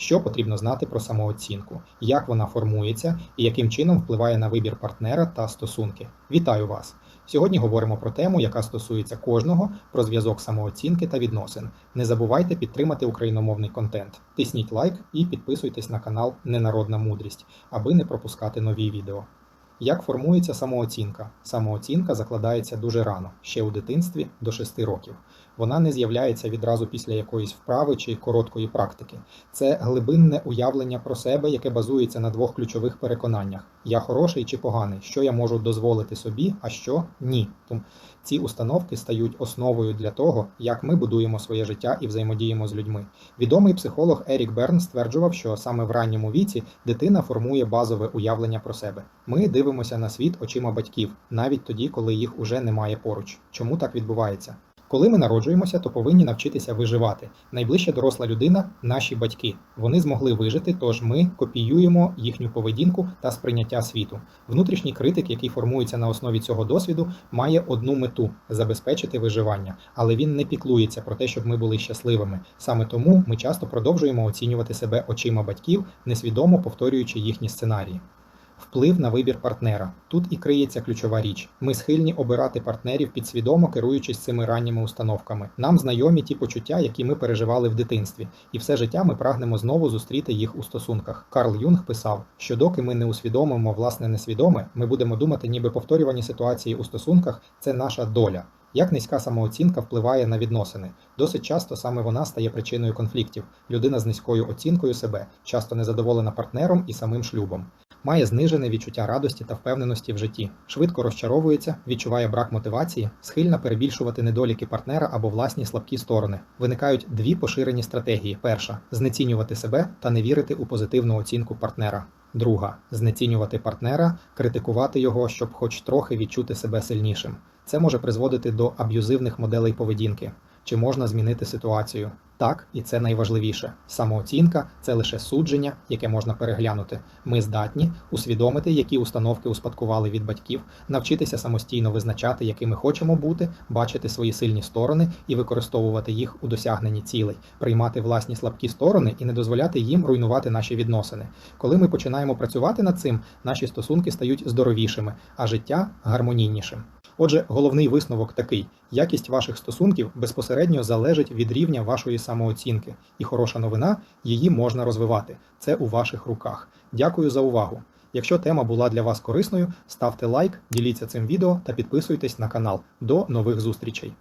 Що потрібно знати про самооцінку, як вона формується і яким чином впливає на вибір партнера та стосунки. Вітаю вас! Сьогодні говоримо про тему, яка стосується кожного, про зв'язок самооцінки та відносин. Не забувайте підтримати україномовний контент. Тисніть лайк і підписуйтесь на канал Ненародна мудрість, аби не пропускати нові відео. Як формується самооцінка? Самооцінка закладається дуже рано, ще у дитинстві до 6 років. Вона не з'являється відразу після якоїсь вправи чи короткої практики. Це глибинне уявлення про себе, яке базується на двох ключових переконаннях: я хороший чи поганий, що я можу дозволити собі, а що ні. Тому ці установки стають основою для того, як ми будуємо своє життя і взаємодіємо з людьми. Відомий психолог Ерік Берн стверджував, що саме в ранньому віці дитина формує базове уявлення про себе. Ми дивимося на світ очима батьків, навіть тоді, коли їх уже немає поруч. Чому так відбувається? Коли ми народжуємося, то повинні навчитися виживати. Найближча доросла людина наші батьки. Вони змогли вижити, тож ми копіюємо їхню поведінку та сприйняття світу. Внутрішній критик, який формується на основі цього досвіду, має одну мету забезпечити виживання, але він не піклується про те, щоб ми були щасливими. Саме тому ми часто продовжуємо оцінювати себе очима батьків, несвідомо повторюючи їхні сценарії. Вплив на вибір партнера. Тут і криється ключова річ. Ми схильні обирати партнерів підсвідомо керуючись цими ранніми установками. Нам знайомі ті почуття, які ми переживали в дитинстві, і все життя ми прагнемо знову зустріти їх у стосунках. Карл Юнг писав, що доки ми не усвідомимо власне несвідоме, ми будемо думати, ніби повторювані ситуації у стосунках це наша доля. Як низька самооцінка впливає на відносини? Досить часто саме вона стає причиною конфліктів. Людина з низькою оцінкою себе, часто незадоволена партнером і самим шлюбом. Має знижене відчуття радості та впевненості в житті, швидко розчаровується, відчуває брак мотивації, схильна перебільшувати недоліки партнера або власні слабкі сторони. Виникають дві поширені стратегії: перша знецінювати себе та не вірити у позитивну оцінку партнера. Друга знецінювати партнера, критикувати його, щоб хоч трохи відчути себе сильнішим. Це може призводити до аб'юзивних моделей поведінки. Чи можна змінити ситуацію? Так, і це найважливіше. Самооцінка це лише судження, яке можна переглянути. Ми здатні усвідомити, які установки успадкували від батьків, навчитися самостійно визначати, якими хочемо бути, бачити свої сильні сторони і використовувати їх у досягненні цілей, приймати власні слабкі сторони і не дозволяти їм руйнувати наші відносини. Коли ми починаємо працювати над цим, наші стосунки стають здоровішими, а життя гармонійнішим. Отже, головний висновок такий: якість ваших стосунків безпосередньо залежить від рівня вашої самооцінки, і хороша новина її можна розвивати. Це у ваших руках. Дякую за увагу. Якщо тема була для вас корисною, ставте лайк, діліться цим відео та підписуйтесь на канал. До нових зустрічей!